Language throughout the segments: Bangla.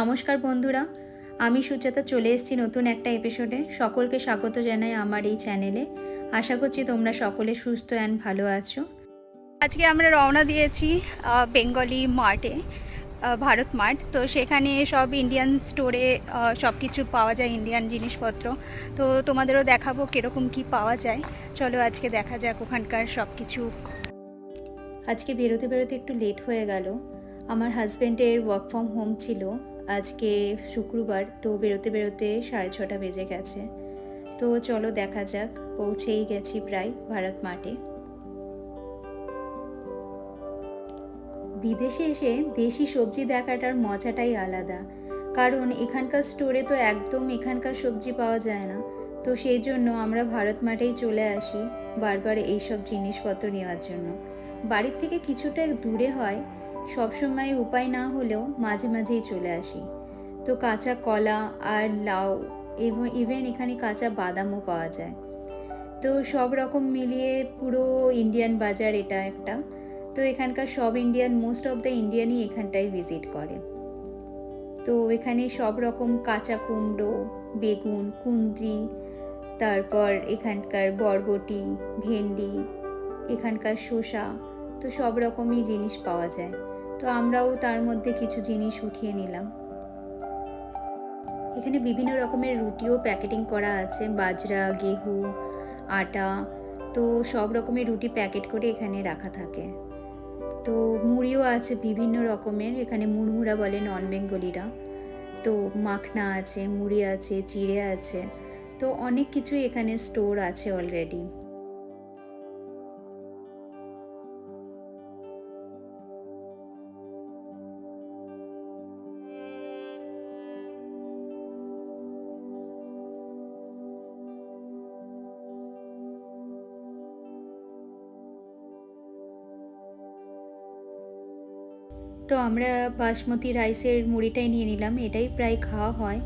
নমস্কার বন্ধুরা, আমি সুচেতা চলে এসেছি নতুন একটা এপিসোডে সকলকে স্বাগত জানাই আমার এই চ্যানেলে আশা করছি তোমরা সকলে সুস্থ অ্যান্ড ভালো আছো। আজকে আমরা রওনা দিয়েছি বেঙ্গলি মার্টে ভারত মার্ট তো সেখানে সব ইন্ডিয়ান স্টোরে সব কিছু পাওয়া যায় ইন্ডিয়ান জিনিসপত্র। তো তোমাদেরও দেখাবো কীরকম কি পাওয়া যায়। চলো আজকে দেখা যাক ওখানকার সব কিছু আজকে বেরোতে বেরোতে একটু লেট হয়ে গেল। আমার হাজব্যান্ডের ওয়ার্ক ফ্রম হোম ছিল। আজকে শুক্রবার তো বেরোতে বেরোতে সাড়ে ছটা বেজে গেছে। তো চলো দেখা যাক, পৌঁছেই গেছি প্রায় ভারত মাঠে। বিদেশে এসে দেশি সবজি দেখাটার মজাটাই আলাদা। কারণ এখানকার স্টোরে তো একদম এখানকার সবজি পাওয়া যায় না। তো সেই জন্য আমরা ভারত মাঠেই চলে আসি বারবার এইসব জিনিসপত্র নেওয়ার জন্য। বাড়ির থেকে কিছুটা দূরে হয় সবসময় উপায় না হলেও মাঝে মাঝেই চলে আসি। তো কাঁচা কলা আর লাউ এবং ইভেন এখানে কাঁচা বাদামও পাওয়া যায়। তো সব রকম মিলিয়ে পুরো ইন্ডিয়ান বাজার এটা একটা। তো এখানকার সব ইন্ডিয়ান মোস্ট অফ দ্য ইন্ডিয়ানই এখানটায় ভিজিট করে। তো এখানে সব রকম কাঁচা কুমড়ো, বেগুন কুন্দ্রি তারপর এখানকার বরবটি, ভেন্ডি, এখানকার শসা, তো সব রকমই জিনিস পাওয়া যায়। তো আমরাও তার মধ্যে কিছু জিনিস উঠিয়ে নিলাম। এখানে বিভিন্ন রকমের রুটিও প্যাকেটিং করা আছে, বাজরা, গেহু, আটা, তো সব রকমের রুটি প্যাকেট করে এখানে রাখা থাকে। তো মুড়িও আছে বিভিন্ন রকমের, এখানে মুড়মুড়া বলে নন বেঙ্গলিরা তো মাখনা আছে, মুড়ি আছে, চিড়ে আছে, তো অনেক কিছুই এখানে স্টোর আছে অলরেডি তো আমরা বাসমতি রাইসের মুড়িটাই নিয়ে নিলাম, এটাই প্রায় খাওয়া হয়।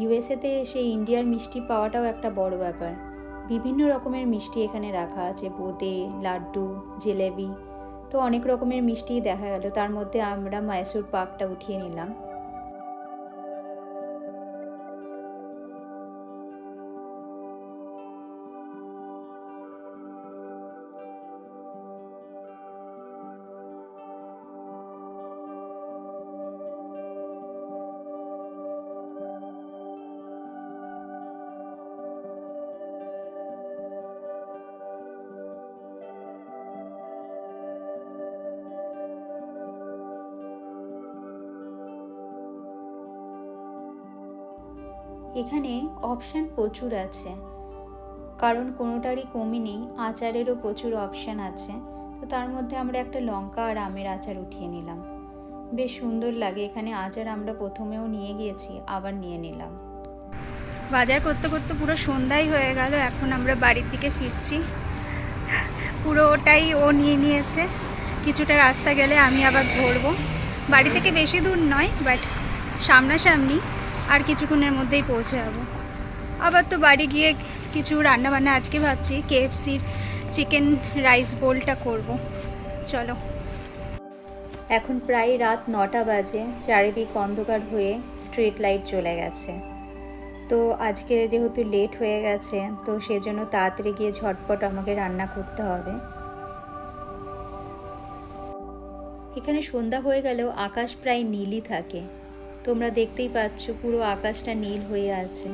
ইউএসএতে এসে ইন্ডিয়ার মিষ্টি পাওয়াটাও একটা বড় ব্যাপার। বিভিন্ন রকমের মিষ্টি এখানে রাখা আছে, বোঁদে, লাড্ডু, জিলেবি। তো অনেক রকমের মিষ্টি দেখা গেল। তার মধ্যে আমরা মাইসুর পাকটা উঠিয়ে নিলাম। এখানে অপশান প্রচুর আছে। কারণ কোনোটারই কমই নেই, আচারেরও প্রচুর অপশান আছে। তো তার মধ্যে আমরা একটা লঙ্কা আর আমের আচার উঠিয়ে নিলাম। বেশ সুন্দর লাগে, এখানে আচার আমরা প্রথমেও নিয়ে গিয়েছি, আবার নিয়ে নিলাম। বাজার করতে করতে পুরো সন্ধ্যাই হয়ে গেল, এখন আমরা বাড়ির দিকে ফিরছি। পুরো ওটাই ও নিয়ে নিয়েছে। কিছুটা রাস্তা গেলে আমি আবার ধরবো। বাড়ি থেকে বেশি দূর নয় বাট সামনাসামনি আর কিছুক্ষণের মধ্যেই পৌঁছে যাব। আবার তো বাড়ি গিয়ে কিছু রান্না বান্না আজকে ভাবছি কেএফসির চিকেন রাইস বোলটা করব। চলো। এখন প্রায় রাত নটা বাজে, চারিদিক অন্ধকার হয়ে স্ট্রিট লাইট চলে গেছে। তো আজকে যেহেতু লেট হয়ে গেছে, তো সেজন্য তাড়াতাড়ি গিয়ে ঝটপট আমাকে রান্না করতে হবে। এখানে সন্ধ্যা হয়ে গেলেও আকাশ প্রায় নীলই থাকে। তোমরা দেখতেই পাচ্ছ পুরো আকাশটা নীল হয়ে আছে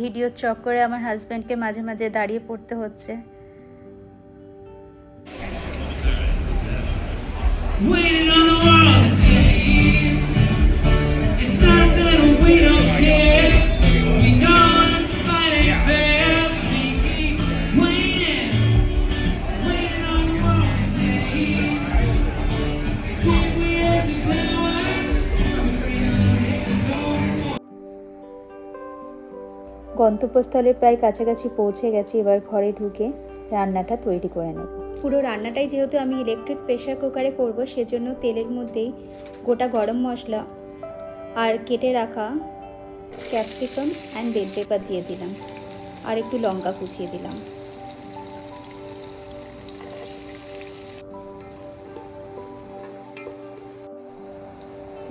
ভিডিও চক্করে আমার হাজব্যান্ডকে মাঝে মাঝে দাঁড়িয়ে পড়তে হচ্ছে Waiting on the. It's not that we don't care. গন্তব্যস্থলের প্রায় কাছাকাছি পৌঁছে গেছি, এবার ঘরে ঢুকে রান্নাটা তৈরি করে নেব। পুরো রান্নাটাই যেহেতু আমি ইলেকট্রিক প্রেশার কুকারে করব, সেজন্য তেলের মধ্যেই গোটা গরম মশলা আর কেটে রাখা ক্যাপসিকাম অ্যান্ড বেল পেপার দিয়ে দিলাম। আর একটু লঙ্কা কুচিয়ে দিলাম।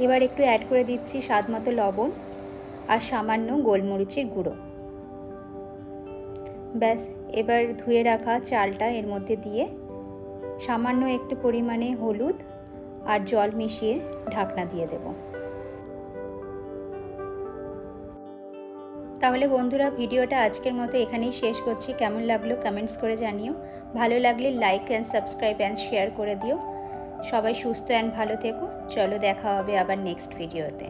এবার একটু অ্যাড করে দিচ্ছি স্বাদ মতো লবণ আর সামান্য গোলমরিচের গুঁড়ো। ব্যাস, এবার ধুয়ে রাখা চালটা এর মধ্যে দিয়ে সামান্য একটু পরিমাণে হলুদ আর জল মিশিয়ে ঢাকনা দিয়ে দেব। তাহলে বন্ধুরা, ভিডিওটা আজকের মতো এখানেই শেষ করছি। কেমন লাগল কমেন্টস করে জানিও। ভালো লাগলে like and subscribe and share করে দিও। সবাই সুস্থ অ্যান্ড ভালো থেকো। চলো দেখা হবে আবার নেক্সট ভিডিওতে